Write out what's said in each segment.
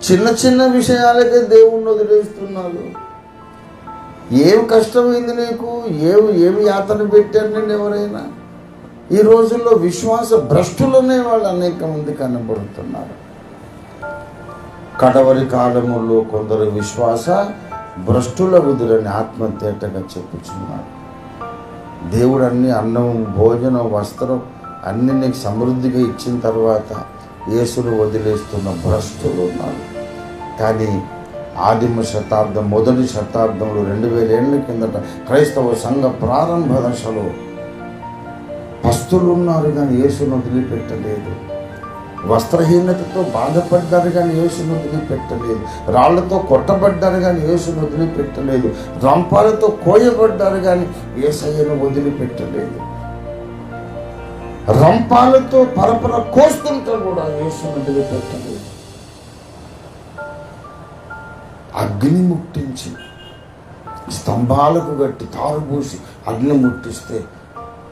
చిన్న చిన్న విషయాలకే దేవుణ్ణి వదిలేస్తున్నారు. ఏం కష్టమైంది నీకు? ఏం ఏమి యాతన పెట్టారు నేను ఎవరైనా? ఈ రోజుల్లో విశ్వాస భ్రష్టులనే వాళ్ళు అనేక మంది కనబడుతున్నారు. కడవరి కాలములో కొందరు విశ్వాస భ్రష్టుల వదులని ఆత్మతేటగా చెప్పుచున్నారు. దేవుడు అన్ని అన్నం భోజనం వస్త్రం అన్ని నీకు సమృద్ధిగా ఇచ్చిన తర్వాత యేసును వదిలేస్తున్న భ్రష్టులు ఉన్నారు. కానీ ఆదిమ శతాబ్దం మొదటి శతాబ్దంలో రెండు వేల ఏళ్ళ కిందట క్రైస్తవ సంఘ ప్రారంభ దశలో పస్తులు ఉన్నారు కానీ యేసును వదిలిపెట్టలేదు. వస్త్రహీనతతో బాధపడ్డారు కానీ యేసును వదిలిపెట్టలేదు. రాళ్ళతో కొట్టబడ్డారు కానీ యేసును వదిలిపెట్టలేదు. రంపాలతో కోయబడ్డారు కానీ ఏసయ్యను వదిలిపెట్టలేదు. రంపాలతో పరపర కోస్తుంటే కూడా యేసును పెట్టలేదు అగ్ని ముట్టించి స్తంభాలకు గట్టి తారుబూసి అగ్ని ముట్టిస్తే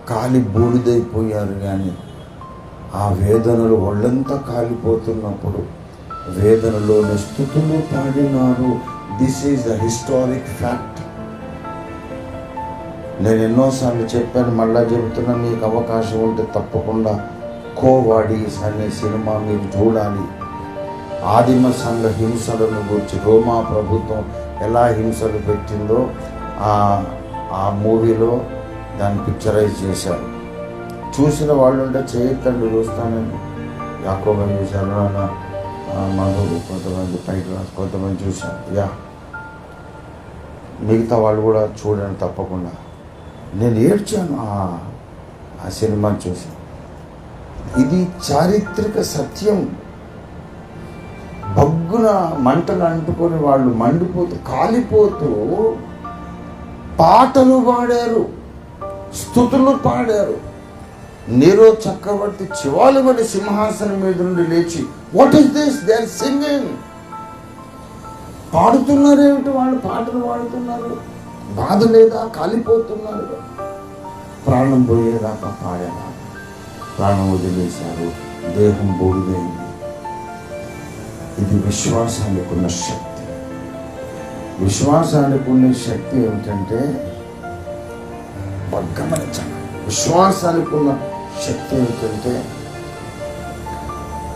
కాలి బూడిదైపోయారు కానీ ఆ వేదనలు ఒళ్ళంతా కాలిపోతున్నప్పుడు వేదనలోని స్థుతులు పాడినారు. This is the historic fact నేను ఎన్నోసార్లు చెప్పాను మళ్ళా చెబుతున్నా మీకు అవకాశం ఉంటే తప్పకుండా కోవాడీస్ అనే సినిమా మీరు చూడాలి. ఆదిమ సంఘ హింసలను గురించి రోమా ప్రభుత్వం ఎలా హింసలు పెట్టిందో ఆ ఆ మూవీలో దాన్ని పిక్చరైజ్ చేశారు. చూసిన వాళ్ళు ఉంటే చేయొద్దండి చూస్తానని యాకోబ చూశారు నాన్న మధు కొంతమంది పైకి కొంతమంది చూశారు. యా. మిగతా వాళ్ళు కూడా చూడండి తప్పకుండా. నేను ఏడ్చాను ఆ- సినిమా చూసి. ఇది చారిత్రక సత్యం. బగ్గున మంటలు అంటుకొని వాళ్ళు మండిపోతూ కాలిపోతూ పాటలు పాడారు స్థుతులు పాడారు. నీరో చక్రవర్తి చివాలుమని సింహాసనం మీద నుండి లేచి what is this they are singing పాడుతున్నారు ఏమిటి వాళ్ళు? పాటలు పాడుతున్నారు. బాధ లేదా? కాలిపోతున్నారు ప్రాణం పోయేదాకా పాడేదా ప్రాణం వదిలేశారు. దేహం బూడిదైంది. ఇది విశ్వాసానికి ఉన్న శక్తి. విశ్వాసానికి ఉన్న శక్తి ఏమిటంటే బాగా గమనించాలి విశ్వాసానికి ఉన్న శక్తి ఏమిటంటే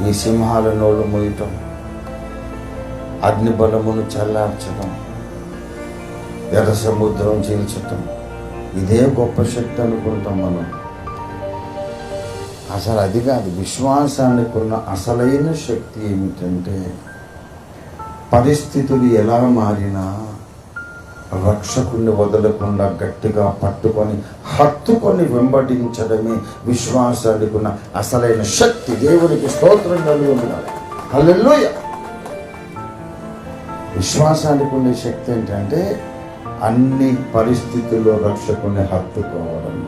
ఈ సింహాల నోళ్ళు ముయటం అగ్ని బలమును చల్లార్చడం ఎర్ర సముద్రం చీల్చటం ఇదే గొప్ప శక్తి అనుకుంటాం మనం. అసలు అది కాదు విశ్వాసానికి ఉన్న అసలైన శక్తి ఏమిటంటే పరిస్థితులు ఎలా మారినా రక్షకుని వదలకుండా గట్టిగా పట్టుకొని హత్తుకొని వెంబడించడమే విశ్వాసానికి ఉన్న అసలైన శక్తి. దేవునికి స్తోత్రం కలిగి ఉండాలి. అల్లెల్లోయ విశ్వాసానికి ఉండే శక్తి ఏంటంటే అన్ని పరిస్థితుల్లో రక్షకుని హత్తుకోవడం.